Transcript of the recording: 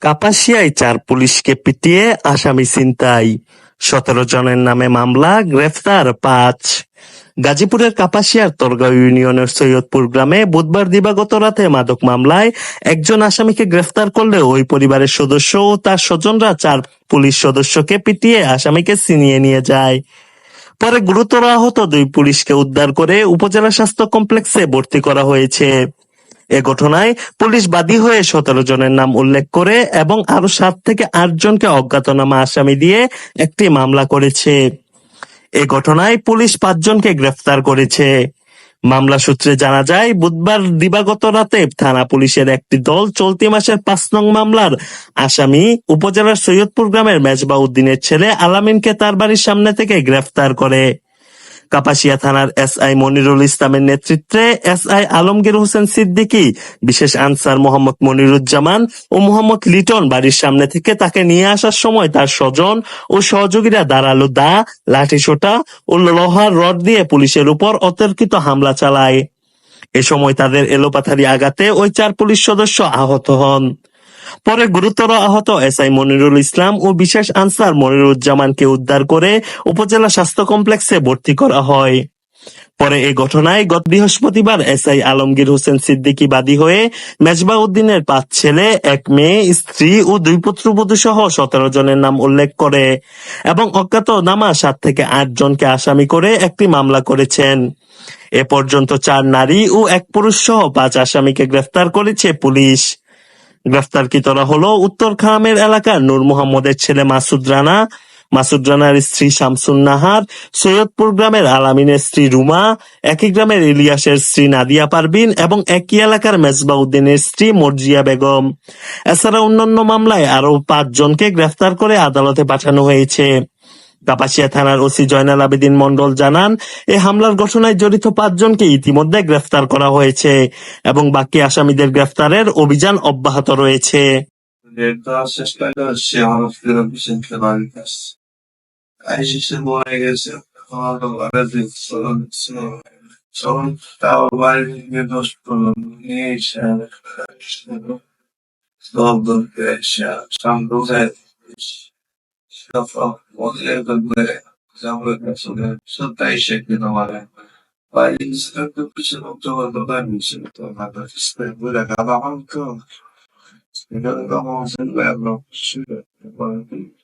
কাপাসিয়ায় চার পুলিশকে পিটিয়ে আসামি ছিনতাই। সতেরো জনের নামে মামলা, গ্রেফতার পাঁচ। গাজীপুরের কাপাসিয়ার তরগাঁও ইউনিয়নের সৈয়দপুর গ্রামে বুধবার দিবাগত রাতে মাদক মামলায় একজন আসামিকে গ্রেফতার করলে ওই পরিবারের সদস্য ও তার স্বজনরা চার পুলিশ সদস্যকে পিটিয়ে আসামিকে ছিনিয়ে নিয়ে যায়। পরে গুরুতর আহত দুই পুলিশকে উদ্ধার করে উপজেলা স্বাস্থ্য কমপ্লেক্সে ভর্তি করা হয়েছে। এ ঘটনায় পুলিশ বাদী হয়ে সতেরো জনের নাম উল্লেখ করে এবং আরও সাত থেকে আট জনকে অজ্ঞাতনামা আসামি দিয়ে একটি মামলা করেছে। এ ঘটনায় পুলিশ পাঁচজনকে গ্রেফতার করেছে। মামলা সূত্রে জানা যায়, বুধবার দিবাগত রাতে থানা পুলিশের একটি দল চলতি মাসের পাঁচ নং মামলার আসামি উপজেলার সৈয়দপুর গ্রামের মেজবা উদ্দিনের ছেলে আলামিনকে তার বাড়ির সামনে থেকে গ্রেফতার করে। কাপাসিয়া থানার এসআই মনিরুল ইসলামের নেতৃত্বে এসআই আলমগীর হোসেন সিদ্দিকী, বিশেষ আনসার মোহাম্মদ মনিরুজ্জামান ও মোহাম্মদ লিটন বাড়ির সামনে থেকে তাকে নিয়ে আসার সময় তার স্বজন ও সহযোগীরা দাঁড়াল দা লাঠিসোঁটা ও লোহার রড দিয়ে পুলিশের উপর অতর্কিত হামলা চালায়। এ সময় তাদের এলোপাথারি আঘাতে ওই চার পুলিশ সদস্য আহত হন। পরে গুরুতর আহত এসআই মনিরুল ইসলাম ও বিশেষ আনসার মনিরুজ্জামানকে উদ্ধার করে উপজেলা স্বাস্থ্য কমপ্লেক্সে ভর্তি করা হয়। পরে এই ঘটনায় গত বৃহস্পতিবার এসআই আলমগীর হোসেন সিদ্দিকী বাদী হয়ে মেজবা উদ্দিনের পাঁচ ছেলে, এক মেয়ে, স্ত্রী ও দুই পুত্রবধূ সহ সতেরো জনের নাম উল্লেখ করে এবং অজ্ঞাত নামা সাত থেকে আট জনকে আসামি করে একটি মামলা করেছেন। এ পর্যন্ত চার নারী ও এক পুরুষ সহ পাঁচ আসামিকে গ্রেফতার করেছে পুলিশ। গ্রেফতারকৃতরা হলো উত্তর খামের এলাকার নূর মোহাম্মদের ছেলে মাসুদ রানা। মাসুদ রানার স্ত্রী শামসুন নাহার, সৈয়দপুর গ্রামের আলামিনের স্ত্রী রুমা, একই গ্রামের ইলিয়াসের স্ত্রী নাদিয়া পারবিন এবং একই এলাকার মেজবা উদ্দিনের স্ত্রী মর্জিয়া বেগম। এছাড়া অন্যান্য মামলায় আরও পাঁচ জনকে গ্রেফতার করে আদালতে পাঠানো হয়েছে। কাপাসিয়া থানার ওসি জয়নাল আবেদিন মন্ডল জানান, এ হামলার ঘটনায় জড়িত পাঁচজনকে ইতিমধ্যে গ্রেফতার করা হয়েছে এবং বাকি আসামিদের গ্রেফতারের অভিযান অব্যাহত রয়েছে। Seslerle şey anlatıyorum bizimkiler harikası. Ayşe'si bu araya gelse falan da aradı sorun sorun sorun daha var bir dost bulun ne işe işte bu doldu bir şey tam güzel şafa o